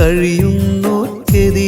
കഴിയുന്നോർക്കെതിരുണ്ട്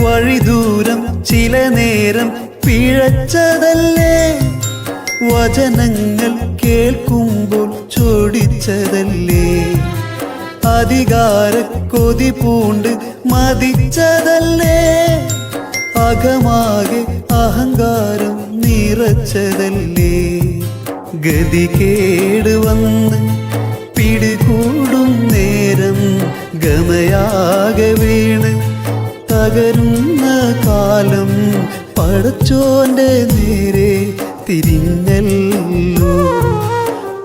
വഴിദൂരം ചില നേരം പിഴച്ചതല്ലേ? വചനങ്ങൾ കേൾക്കുമ്പോൾ ചൊടിച്ചതല്ലേ അധികാര കൊതി പൂണ്ട് മതിച്ചതല്ലേ? അകമാകെ അഹങ്കാരം നിറച്ചതല്ലേ? ഗതി വന്ന് പിടികൂടും നേരം ഗമയാകെ വീണ് തകരുന്ന കാലം പടച്ചോന്റെ നേരെ തിരിഞ്ഞല്ലോ.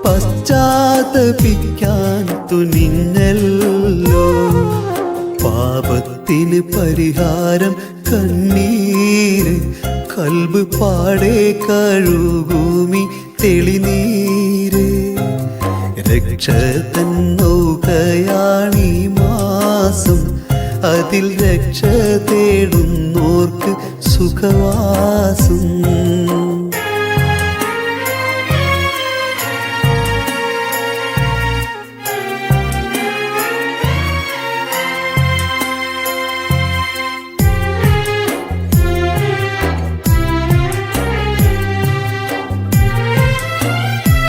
പശ്ചാത്തപിക്കാൻ തുനിഞ്ഞല്ലോ. പാപത്തിന് പരിഹാരം കണ്ണീര് കൽബ് പാടെ കഴുകൂമി തെളിനീര്. രക്ഷ തന്നൗകയാണീ മാസം അതിൽ രക്ഷ തേടുന്നോർക്ക് സുഖവാസം